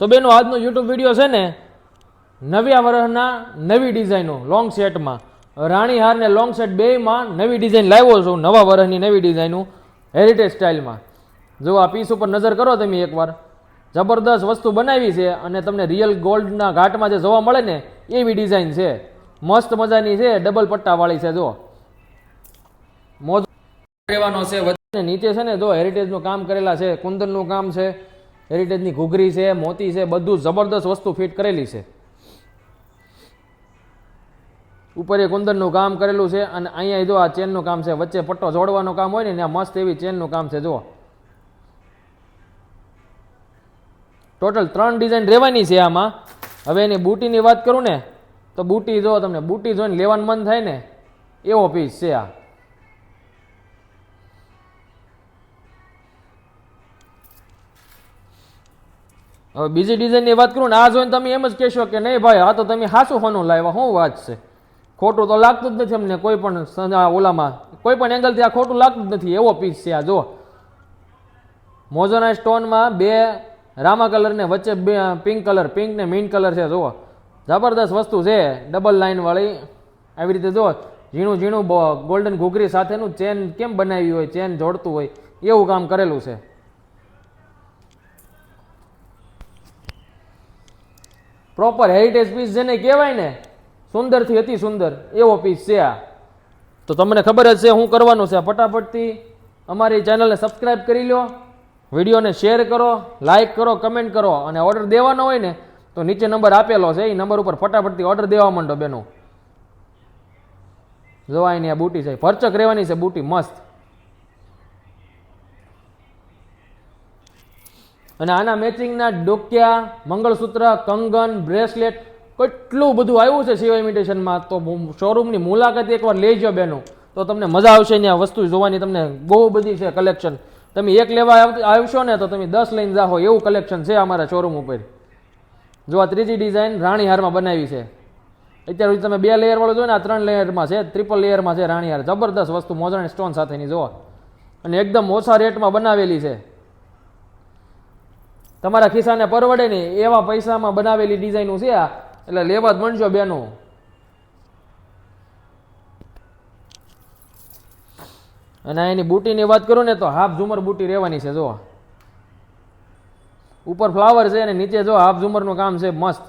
તો બેનો, આજનો યુટ્યુબ વીડિયો છે ને નવ્યા વર્ષના નવી ડિઝાઇનો લોંગ સેટમાં રાણી હાર ને લોંગ સેટ બેયમાં નવી ડિઝાઇન લાવ્યો છું, નવા વર્ષની નવી ડિઝાઇનો હેરિટેજ સ્ટાઇલમાં જો આ પીસ ઉપર નજર કરો તમે એકવાર. જબરદસ્ત વસ્તુ બનાવી છે અને તમને રિયલ ગોલ્ડના ઘાટમાં જે જોવા મળે ને, એવી ડિઝાઇન છે. મસ્ત મજાની છે ડબલ પટ્ટાવાળી છે, જો. મોજ રહેવાનો છે નીચે છે ને, જો હેરિટેજનું કામ કરેલા છે, કુંદનનું કામ છે હેરિટેજની ઘૂઘરી છે, મોતી છે, બધું જબરદસ્ત વસ્તુ ફિટ કરેલી છે. ઉપર એ કુંદનનું કામ કરેલું છે અને અહીંયા જો આ ચેનનું કામ છે, વચ્ચે પટ્ટો જોડવાનું કામ હોય ને, ત્યાં મસ્ત એવી ચેનનું કામ છે, જુઓ. ટોટલ ત્રણ ડિઝાઇન રહેવાની છે આમાં. હવે એની બુટીની વાત કરું ને, તો બુટી જો તમને, બુટી જોઈને લેવાનું મન થાય ને, એવો પીસ છે આ. હવે બીજી ડિઝાઇનની વાત કરું ને, આ જોઈને તમે એમ જ કહેશો કે નહીં ભાઈ, આ તો તમે હાસું હોનું લાવ્યા, શું વાત છે? ખોટું તો લાગતું જ નથી અમને કોઈ પણ ઓલામાં. કોઈ પણ એંગલથી આ ખોટું લાગતું જ નથી, એવો પીસ છે આ જો મોજોના સ્ટોનમાં બે રામા કલરને વચ્ચે બે પિંક કલર પિંક ને મીન કલર છે, જુઓ. જબરદસ્ત વસ્તુ છે ડબલ લાઇનવાળી આવી રીતે જુઓ, ઝીણું ઝીણું ગોલ્ડન ઘૂઘરી સાથેનું ચેન કેમ બનાવી હોય ચેન જોડતું હોય, એવું કામ કરેલું છે. પ્રોપર હેરિટેજ પીસ જેને કહેવાય ને, સુંદરથી અતિ સુંદર, એવો પીસ છે આ. તો તમને ખબર જ છે શું કરવાનું છે ફટાફટથી. અમારી ચેનલને સબસ્ક્રાઇબ કરી લો, વિડીયોને શેર કરો લાઇક કરો કમેન્ટ કરો અને ઓર્ડર દેવાનો હોય ને, તો નીચે નંબર આપેલો છે, એ નંબર ઉપર ફટાફટથી ઓર્ડર દેવા માંડો બેનો. જોવાય ને આ બુટી છે, ભરચક રહેવાની છે બુટી, મસ્ત. અને આના મેચિંગના ડોક્યા, મંગળસૂત્ર, કંગન, બ્રેસલેટ, કેટલું બધું આવ્યું છે સિવાય ઇમિટેશનમાં, તો શોરૂમની મુલાકાત એકવાર લેજો બેનો. તો તમને મજા આવશે ને આ વસ્તુ જોવાની તમને બહુ બધી છે કલેક્શન. તમે એક લેવા આવ- આવશો ને તો તમે દસ લઈને જાઓ એવું કલેક્શન છે અમારા શોરૂમ ઉપર. જો આ ત્રીજી ડિઝાઇન રાણીહારમાં બનાવી છે. અત્યાર સુધી તમે બે લેયરવાળું વાળું ને, આ ત્રણ લેયરમાં છે ટ્રિપલ લેયરમાં છે રાણીહાર. જબરદસ્ત વસ્તુ, મોજણી સ્ટોન સાથેની જોવા અને એકદમ ઓછા રેટમાં બનાવેલી છે. તમારા ખિસ્સાને પરવડે નહીં એવા પૈસામાં બનાવેલી ડિઝાઇનું છે આ. એટલે લેવા જ મળજો બેનો. અને એની બુટીની વાત કરું ને તો હાફ ઝુમર બુટી રહેવાની છે જો ઉપર ફ્લાવર છે અને નીચે જો હાફ ઝુમરનું કામ છે, મસ્ત.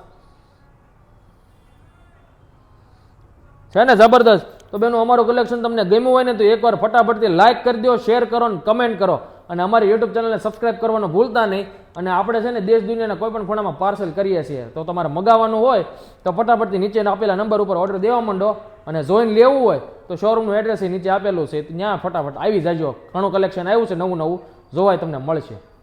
છે ને જબરદસ્ત? તો બેનું, અમારું કલેક્શન તમને ગમ્યું હોય ને તો એકવાર ફટાફટથી લાઇક કરી દો શેર કરો અને કમેન્ટ કરો. અને અમારી યુટ્યુબ ચેનલને સબસ્ક્રાઇબ કરવાનું ભૂલતા નહીં. અને આપણે છે ને દેશ દુનિયાના કોઈ પણ ખૂણામાં પાર્સલ કરીએ છીએ. તો તમારે મગાવવાનું હોય, તો ફટાફટથી નીચે આપેલા નંબર ઉપર ઓર્ડર દેવા માંડો અને જોઈન લેવું હોય, તો શોરૂમનું એડ્રેસ નીચે આપેલું છે. ત્યાં ફટાફટ આવી જાજો. ઘણું કલેક્શન આવ્યું છે, નવું નવું. જોવાય તમને મળશે.